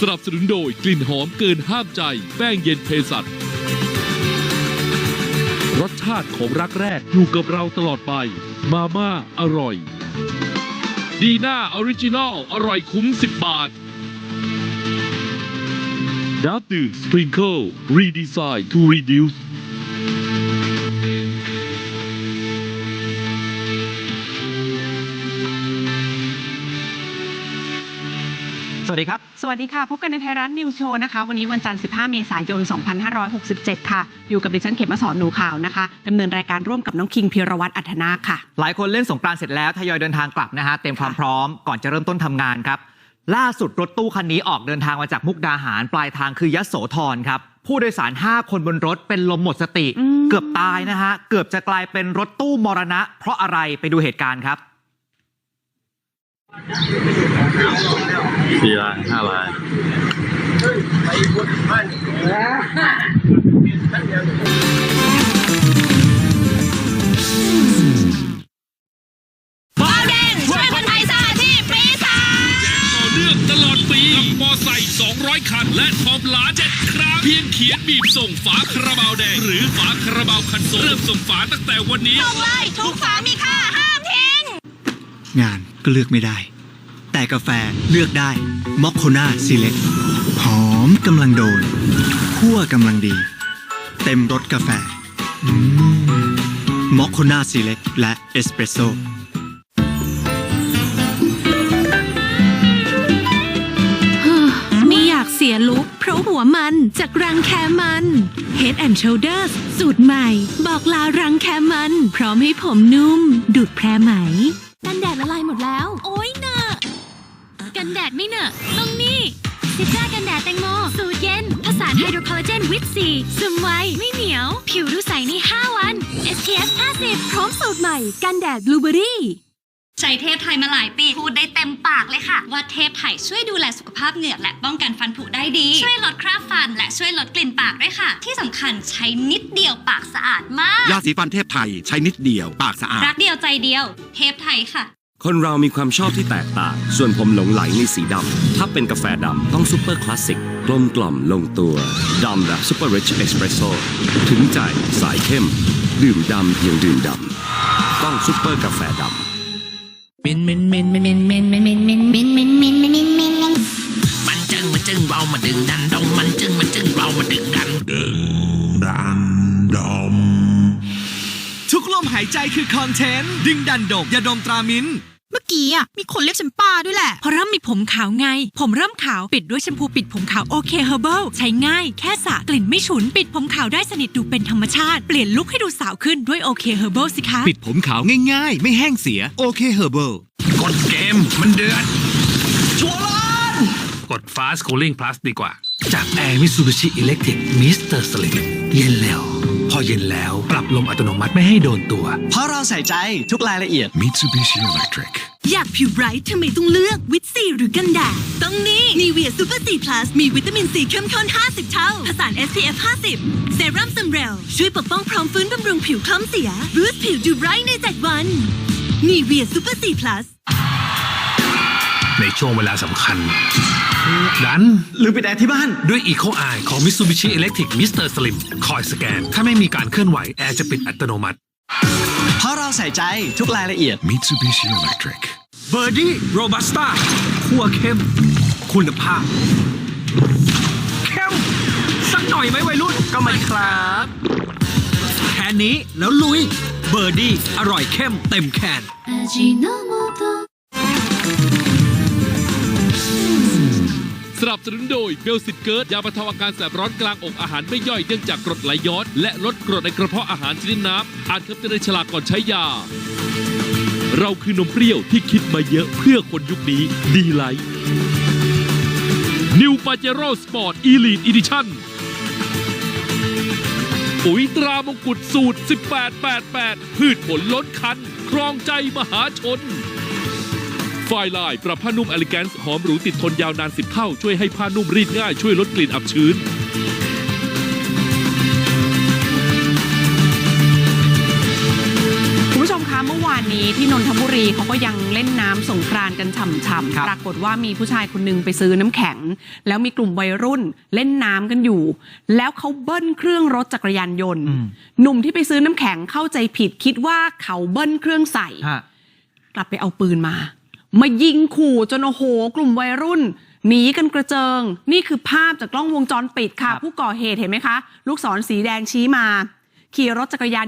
สนับสนุนโดยกลิ่นหอมเกินห้ามใจ แป้งเย็นเพสัตรสชาติของรักแรกอยู่กับเราตลอดไป มาม่าอร่อย ดีน่าออริจินอลอร่อยคุ้ม 10 บาทน้ำดื่มสปริงเกิลรีดีไซน์ to reduce สวัสดีครับสวัสดีค่ะ พบกันในไทยรัฐนิวส์โชว์นะคะ วันนี้วันจันทร์ 15 เมษายน 2567 ค่ะ อยู่กับดิฉันเขมสอนหนูข่าวนะคะดำเนินรายการร่วมกับน้องคิงพิรวัตรอัธนาคค่ะ หลายคนเล่นสงกรานต์เสร็จแล้วทยอยเดินทางกลับนะฮะ เต็มความพร้อมก่อนจะเริ่มต้นทำงานครับ ล่าสุดรถตู้คันนี้ออกเดินทางมาจากมุกดาหารปลายทางคือยโสธรครับ ผู้โดยสาร 5 คนบนรถเป็นลมหมดสติอืมเกือบตายนะฮะ เกือบจะกลายเป็นรถตู้มรณะ เพราะอะไรไปดูเหตุการณ์ครับ สี่ลายห้าลายบาวแดงช่วยคนไทยสร้างอาชีพปีศาจต่อเนื่องตลอดปีกับมอไซค์200 คัน และทอมล้านเจ็ดครั้งเพียงเขียนบีบส่งฝาคาราบาวแดง หรือฝาคาราบาวคันโซลเริ่มส่งฝาตั้งแต่วันนี้ ส่งเลยทุกฝามีค่าห้ามทิ้ง งานก็เลือกไม่ได้ แต่กาแฟเลือกได้มอคโคนาซีเล็กหอมกำลังโดนคั่วกำลังดี เต็มรสกาแฟมอคโคนาซีเล็กและเอสเปรสโซ่ไม่อยากเสียลุกเพราะหัวมันจากรังแคมัน Head and Shoulders สูตรใหม่ บอกลารังแคมัน พร้อมให้ผมนุ่ม ดูดแพรไหม ละลายหมดแล้ว โอ๊ยเนอะกันแดดไม่เนอะต้องนี่ซิตรากันแดดแตงโม สูตรเย็น ผสานไฮโดรคอลลาเจนวิตซีซึมไว ไม่เหนียว ผิวดูใสใน 5 วัน SPF 50 พร้อมสูตรใหม่ กันแดดบลูเบอรี่ใช้เทพไทยมาหลายปี พูดได้เต็มปากเลยค่ะ ว่าเทพไทยช่วยดูแลสุขภาพเหงือกและป้องกันฟันผุได้ดี ช่วยลดคราบฟันและช่วยลดกลิ่นปากด้วยค่ะ ที่สำคัญใช้นิดเดียวปากสะอาดมาก ยาสีฟันเทพไทยใช้นิดเดียวปากสะอาด รักเดียวใจเดียว เทพไทยค่ะ คนเรามีความชอบที่แตกต่าง ส่วนผมหลงไหลในสีดำ ถ้าเป็นกาแฟดำต้องซูเปอร์คลาสสิก กลมกล่อมลงตัว ดำแบบซูเปอร์ริชเอสเปรสโซ่ถึงใจสายเข้ม ดื่มดำเพียงดื่มดำ ต้องซูเปอร์กาแฟดำมินมินมินมินมินมินมินมินมินมินมินมินมินมินมินมินมันจึงมันจึงเรามาดึงดันดงมันจึงมันจึงเรามาดึงดันทุกล มหายใจคือคอนเทนต์ดึงดันดมยาดมตรามินเมื่อกี้อะมีคนเรียกฉันป้าด้วยแหละเพราะเริ่มมีผมขาวไง ผมเริ่มขาวปิดด้วยแชมพูปิดผมขาวโอเคเฮอร์เบิลใช้ง่ายแค่สระกลิ่นไม่ฉุน ปิดผมขาวได้สนิทดูเป็นธรรมชาติ เปลี่ยนลุคให้ดูสาวขึ้นด้วยโอเคเฮอร์เบิลสิคะ ปิดผมขาวง่ายๆ ไม่แห้งเสียโอเคเฮอร์เบิลกดเกมมันเดือดกด Fast Cooling Plus ดีกว่า จาก Air Mitsubishi Electric Mr. Slim เย็นแล้ว พอเย็นแล้วปรับลมอัตโนมัติไม่ให้โดนตัว เพราะเราใส่ใจทุกรายละเอียด Mitsubishi Electric อยากผิวไบรท์ทำไมต้องเลือกวิตซีหรือกันแดดต้องนี่นีเวียซูเปอร์ซีพลัสมีวิตามินซีเข้มข้น 50 เท่า ผสาน SPF 50 เซรั่มซัมเรล ช่วยปกป้องพร้อมฟื้นบำรุงผิวคล้ำเสียบูสต์ผิวดูไบรท์ใน 7 วันนีเวียซูเปอร์ซีพลัสในช่วงเวลาสำคัญ ดัน หรือปิดแอร์ที่บ้าน ด้วย Eco Eye ของ Mitsubishi Electric Mr. Slim คอยสแกน ถ้าไม่มีการเคลื่อนไหว แอร์จะปิดอัตโนมัติ เพราะเราใส่ใจทุกรายละเอียด Mitsubishi Electric เบอร์ดี้โรบัสต้าคั่วเข้ม คุณภาพ เข้ม สักหน่อยไหมวัยรุ่นก็ไม่ครับแค่นี้แล้วลุย เบอร์ดี้อร่อยเข้มเต็มแคน สนับสนุนโดยเบลสิตเกิร์ดยาบรรเทาอาการแสบร้อนกลางอกอาหารไม่ย่อยเนื่องจากกรดไหลย้อน และลดกรดในกระเพาะอาหารชนิดน้ำอ่านคำเตือนในฉลากก่อนใช้ยา เราคือนมเปรี้ยวที่คิดมาเยอะเพื่อคนยุคนี้ดีไลท์นิวปาเจโร่สปอร์ตอีลีดอีดิชั่นปุ๋ยตรามงกุฎสูตร 1888 พืชผลล้นคัน ครองใจมหาชน ฟลายปรับผ้านุ่มอ l ลิแกนซ์หอมหรูติดทนยาวนาน 10 เท่า ช่วยให้ผ้านุ่มรีดง่าย ช่วยลดกลิ่นอับชื้น คุณผู้ชมคะเมื่อวานนี้ที่นนทบุรีรีเขาก็ยังเล่นน้ำสงกรานต์กันฉ่ครับำๆปรากฏว่ามีผู้ชายคนหนึงไปซื้อน้ำแข็ง แล้วมีกลุ่มวัยรุ่นเล่นน้ำกันอยู่ แล้วเขาเบิ้ลเครื่องรถจักรยานยนต์อืมหนุ่มที่ไปซื้อน้ำแข็งเข้าใจผิดคิดว่าเขาเบิ้ลเครื่องใส่ ฮะ กลับไปเอาปืนมา มายิงขู่จนโอ้โห กลุ่มวัยรุ่น หนีกันกระเจิง นี่คือภาพจากกล้องวงจรปิดค่ะครับผู้ก่อเหตุเห็นไหมคะ ลูกศรสีแดงชี้มา ขี่รถจักรยาน